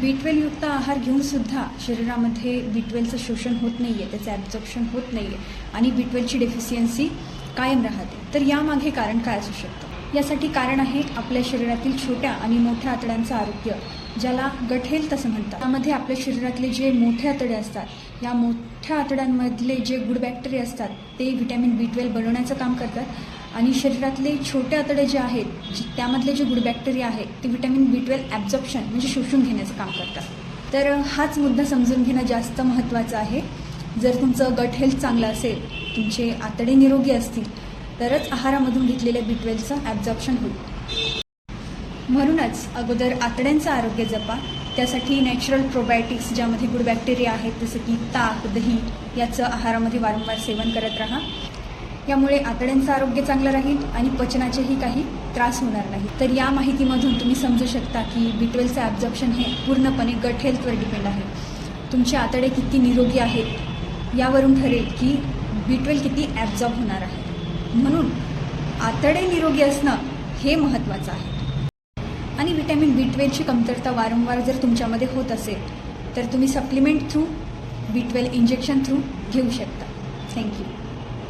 बी युक्त आहार घेऊन सुद्धा शरीरामध्ये बी शोषण होत नाही आहे त्याचं ॲब्झॉर्प्शन होत नाही आहे आणि बी ट्वेल्वची डेफिशियन्सी कायम राहते. तर यामागे कारण काय असू शकतं? यासाठी कारण आहे आपल्या शरीरातील छोट्या आणि मोठ्या आतड्यांचं आरोग्य ज्याला गठेल तसं म्हणतात. त्यामध्ये आपल्या शरीरातले जे मोठे आतडे असतात या मोठ्या आतड्यांमधले जे गुड बॅक्टेरिया असतात ते व्हिटॅमिन बी ट्वेल्व बनवण्याचं काम करतात आणि शरीरातले छोटे आतडे जे आहेत जी त्यामधले जे गुड बॅक्टेरिया आहेत ते व्हिटॅमिन बी ट्वेल्व ॲब्झॉर्प्शन म्हणजे शोषून घेण्याचं काम करतात. तर हाच मुद्दा समजून घेणं जास्त महत्त्वाचं आहे. जर तुमचं गट हेल्थ चांगलं असेल तुमचे आतडे निरोगी असतील तरच आहारामधून घेतलेल्या बी ट्वेल्वचं ॲब्झॉर्प्शन होईल. म्हणूनच अगोदर आतड्यांचं आरोग्य जपा. त्यासाठी नॅचरल प्रोबायोटिक्स ज्यामध्ये गुड बॅक्टेरिया आहेत जसं की ताक दही याचं आहारामध्ये वारंवार सेवन करत राहा. यामुळे आतड्यांचं आरोग्य चांगलं राहील आणि पचनाचेही काही त्रास होणार नाही. तर या माहितीमधून तुम्ही समजू शकता की बी ट्वेल्वचं ॲब्झॉर्प्शन हे पूर्णपणे गट हेल्थवर डिपेंड आहे. तुमचे आतडे किती निरोगी आहेत यावरून ठरेल की बी ट्वेल्व किती ॲब्झॉर्ब होणार आहे. म्हणून आतडे निरोगी असणं हे महत्त्वाचं आहे. आणि व्हिटॅमिन बी ट्वेल्वची कमतरता वारंवार जर तुमच्यामध्ये होत असेल तर तुम्ही supplement through B twelve injection through घेऊ शकता. Thank you